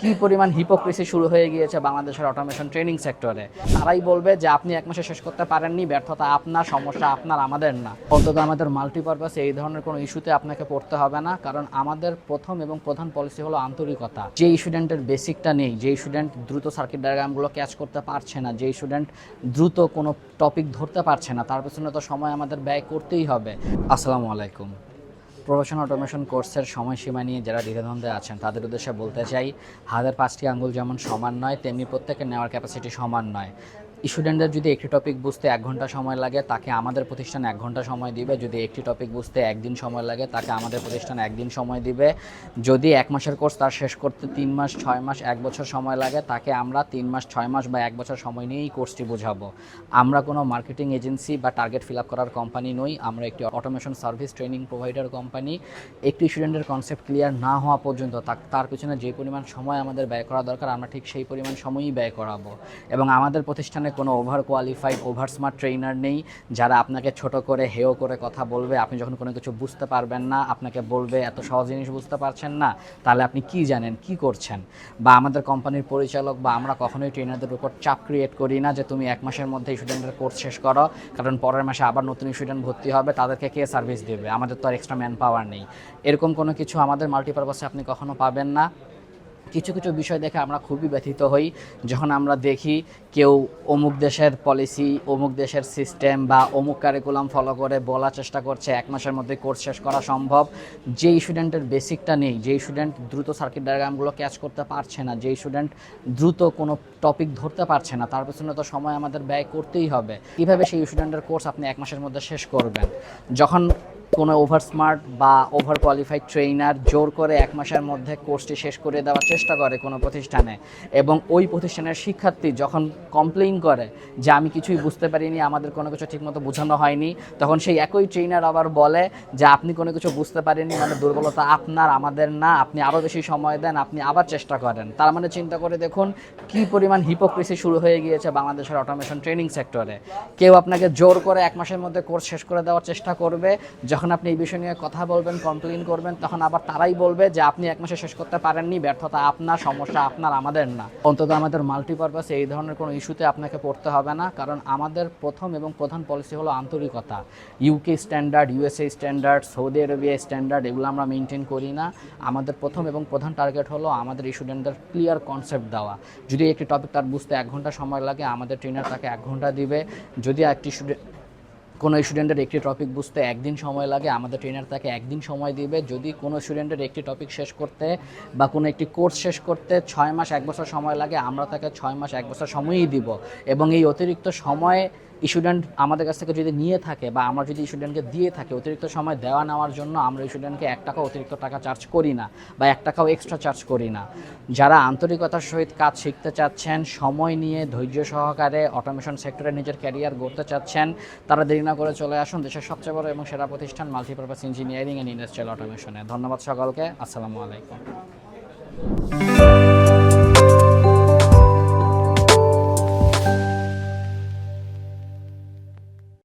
কি পরিমাণ হিপোক্রেসি শুরু হয়ে গিয়েছে বাংলাদেশের অটোমেশন ট্রেনিং সেক্টরে তারাই বলবে যে আপনি এক মাসে শেষ করতে পারেননি, ব্যর্থতা আপনার, সমস্যা আপনার, আমাদের না। অন্তত আমাদের মাল্টিপারপাস এই ধরনের কোনো ইস্যুতে আপনাকে পড়তে হবে না, কারণ আমাদের প্রথম এবং প্রধান পলিসি হলো আন্তরিকতা। যে স্টুডেন্টের বেসিকটা নেই, যে স্টুডেন্ট দ্রুত সার্কিট ডায়াগ্রামগুলো ক্যাচ করতে পারছে না, যে স্টুডেন্ট দ্রুত কোনো টপিক ধরতে পারছে না, তার পেছনে তো সময় আমাদের ব্যয় করতেই হবে। আসসালামু আলাইকুম। প্রফেশনাল অটোমেশন কোর্সের সময়সীমা নিয়ে যারা দ্বিধাদ্বন্দ্বে আছেন, তাদের উদ্দেশ্যে বলতে চাই হাতের পাঁচটি আঙ্গুল যেমন সমান নয়, তেমনি প্রত্যেকের নেওয়ার ক্যাপাসিটি সমান নয়। স্টুডেন্টদের যদি একটি টপিক বুঝতে এক ঘণ্টা সময় লাগে, তাকে আমাদের প্রতিষ্ঠান এক ঘণ্টা সময় দিবে। যদি একটি টপিক বুঝতে একদিন সময় লাগে, তাকে আমাদের প্রতিষ্ঠান একদিন সময় দিবে। যদি এক মাসের কোর্স তার শেষ করতে তিন মাস, ছয় মাস, এক বছর সময় লাগে, তাকে আমরা তিন মাস, ছয় মাস বা এক বছর সময় নিয়েই কোর্সটি বোঝাবো। আমরা কোনো মার্কেটিং এজেন্সি বা টার্গেট ফিল আপ করার কোম্পানি নই, আমরা একটি automation service training provider company একটি স্টুডেন্টের কনসেপ্ট ক্লিয়ার না হওয়া পর্যন্ত তার পিছনে যে পরিমাণ সময় আমাদের ব্যয় করা দরকার, আমরা ঠিক সেই পরিমাণ সময়ই ব্যয় করাবো। এবং আমাদের প্রতিষ্ঠানে কোনো over qualified over smart trainer নেই। যারা আপনাকে ছোট করে হেও করে কথা বলবে, আপনি যখন কোনো কিছু বুঝতে পারবেন না, আপনাকে বলবে, এত সহজ জিনিস বুঝতে পারছেন না, তাহলে আপনি কি জানেন, কি করছেন? বা আমাদের কোম্পানির পরিচালক বা আমরা কখনোই ট্রেনারদের উপর চাপ ক্রিয়েট করি না যে তুমি এক মাসের মধ্যে স্টুডেন্টের কোর্স শেষ করো, কারণ পরের মাসে আবার নতুন স্টুডেন্ট ভর্তি হবে, তাদেরকে কে সার্ভিস দেবে? আমাদের তো আর এক্সট্রা ম্যান পাওয়ার নেই। এরকম কোনো কিছু আমাদের মাল্টিপারপাসে আপনি কখনো পাবেন না। কিছু কিছু বিষয় দেখে আমরা খুবই ব্যথিত হই। যখন আমরা দেখি কেউ অমুক দেশের পলিসি অমুক দেশের সিস্টেম বা অমুক কারিকুলাম ফলো করে বলার চেষ্টা করছে, এক মাসের মধ্যে কোর্স শেষ করা সম্ভব। যেই স্টুডেন্টের বেসিকটা নেই, যেই স্টুডেন্ট দ্রুত সার্কিট ডায়াগ্রামগুলো ক্যাচ করতে পারছে না, যেই স্টুডেন্ট দ্রুত কোনো টপিক ধরতে পারছে না, তার পেছনে তো সময় আমাদের ব্যয় করতেই হবে। কীভাবে সেই স্টুডেন্টের কোর্স আপনি এক মাসের মধ্যে শেষ করবেন? যখন কোনো ওভার স্মার্ট বা ওভার কোয়ালিফাইড ট্রেনার জোর করে এক মাসের মধ্যে কোর্সটি শেষ করে দেওয়ার চেষ্টা করে কোনো প্রতিষ্ঠানে। এবং ওই প্রতিষ্ঠানের শিক্ষার্থী যখন কমপ্লেইন করে যে আমি কিছুই বুঝতে পারিনি, আমাদের কোনো কিছু ঠিকমতো বোঝানো হয়নি, তখন সেই একই ট্রেনার আবার বলে যে, আপনি কোনো কিছু বুঝতে পারেননি মানে দুর্বলতা আপনার, আমাদের না, আপনি আরও বেশি সময় দেন, আপনি আবার চেষ্টা করেন। তার মানে চিন্তা করে দেখুন কি পরিমাণ হিপোক্রেসি শুরু হয়ে গিয়েছে বাংলাদেশের অটোমেশন ট্রেনিং সেক্টরে কেউ আপনাকে জোর করে এক মাসের মধ্যে কোর্স শেষ করে দেওয়ার চেষ্টা করবে, যখন আপনি এই বিষয় নিয়ে কথা বলবেন কমপ্লেন করবেন, তখন আবার তারাই বলবে যে আপনি এক মাসে শেষ করতে পারেননি, ব্যর্থতা আপনার, সমস্যা আপনার, আমাদের না। অন্তত আমাদের মাল্টিপারপাস এই ধরনের কোনো ইস্যুতে আপনাকে পড়তে হবে না, কারণ আমাদের প্রথম এবং প্রধান পলিসি হলো আন্তরিকতা। UK standard USA standard Saudi Arabia standard এগুলো আমরা মেনটেন করি না। আমাদের প্রথম এবং প্রধান টার্গেট হলো আমাদের স্টুডেন্টদের ক্লিয়ার কনসেপ্ট দেওয়া। যদি একটি টপিক তার বুঝতে এক ঘণ্টা সময় লাগে, আমাদের ট্রেনার তাকে এক ঘণ্টা দিবে। যদি একটি স্টুডেন্ট কোনো স্টুডেন্টের একটি টপিক বুঝতে একদিন সময় লাগে, আমাদের ট্রেনার তাকে একদিন সময় দিবে। যদি কোনো স্টুডেন্টের একটি টপিক শেষ করতে বা কোনো একটি কোর্স শেষ করতে ছয় মাস, এক বছর সময় লাগে, আমরা তাকে ছয় মাস, এক বছর সময়ই দিব। এবং এই অতিরিক্ত সময় স্টুডেন্ট আমাদের কাছ থেকে যদি নিয়ে থাকে বা আমরা যদি স্টুডেন্টকে দিয়ে থাকি, অতিরিক্ত সময় দেওয়া নেওয়ার জন্য আমরা স্টুডেন্টকে এক টাকা অতিরিক্ত টাকা চার্জ করি না বা এক টাকাও এক্সট্রা চার্জ করি না। যারা আন্তরিকতার সহিত কাজ শিখতে চাচ্ছেন, সময় নিয়ে ধৈর্য সহকারে অটোমেশন সেক্টরে নিজের ক্যারিয়ার গড়তে চাচ্ছেন, তারা দেরি না করে চলে আসুন দেশের সবচেয়ে বড় এবং সেরা প্রতিষ্ঠান মাল্টিপারপাস ইঞ্জিনিয়ারিং অ্যান্ড ইন্ডাস্ট্রিয়াল অটোমেশনে। ধন্যবাদ সকলকে। আসসালামু আলাইকুম।